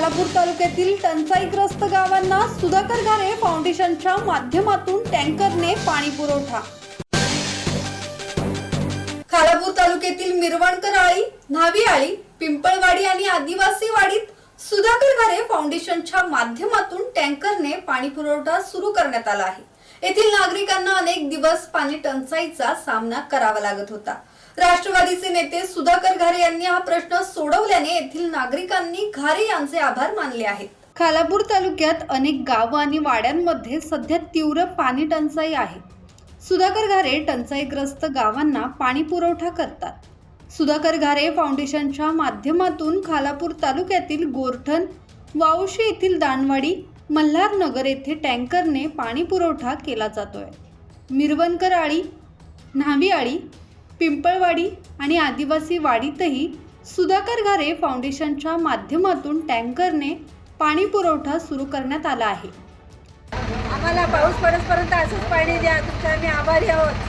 खालापूर तालुक्यातील टंचाईग्रस्त गावांना सुधाकर घारे फाउंडेशनच्या माध्यमातून टँकरने पाणी पुरवठा. खालापूर तालुक्यातील मिरवणकर आळी न्हावी आळी पिंपळवाडी आणि आदिवासी वाडीत सुधाकर घारे फाउंडेशनच्या माध्यमातून टँकरने पाणी पुरवठा सुरू करण्यात आला आहे. येथील नागरिकांना अनेक दिवस पाणी टंचाईचा सामना करावा लागत होता. राष्ट्रवादीचे नेते सुधाकर घारे यांनी हा प्रश्न सोडवल्याने येथील नागरिकांनी घारे यांचे आभार मानले आहेत. खालापूर तालुक्यात अनेक गावं आणि वाड्यांमध्ये सध्या तीव्र पाणी टंचाई आहे. सुधाकर घारे टंचाईग्रस्त गावांना पाणी पुरवठा करतात. सुधाकर घारे फाउंडेशनच्या माध्यमातून खालापूर तालुक्यातील गोरठण वावशी येथील दानवाडी मल्हार नगर येथे टँकरने पाणी पुरवठा केला जातोय. मिरवणकर आळी न्हावी आळी पिंपळवाडी आणि आदिवासी वाडीतही सुधाकर घारे फाउंडेशनच्या माध्यमातून टँकरने पाणी पुरवठा सुरू करण्यात आला आहे. आम्हाला पाऊस पडतपर्यंत असंच पाणी द्या तुमचं आम्ही आभारी आहोत.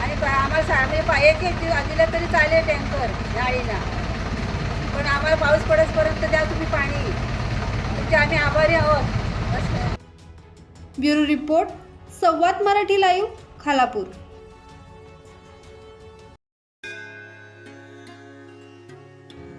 आणि आम्हाला आम्ही एक एक दिवस दिलं तरी चालेल टँकर गाडीला. पण आम्हाला पाऊस पडतपर्यंत द्या तुम्ही पाणी. तुमचे आम्ही आभारी आहोत. Bureau report Samvad Marathi live Khalapur.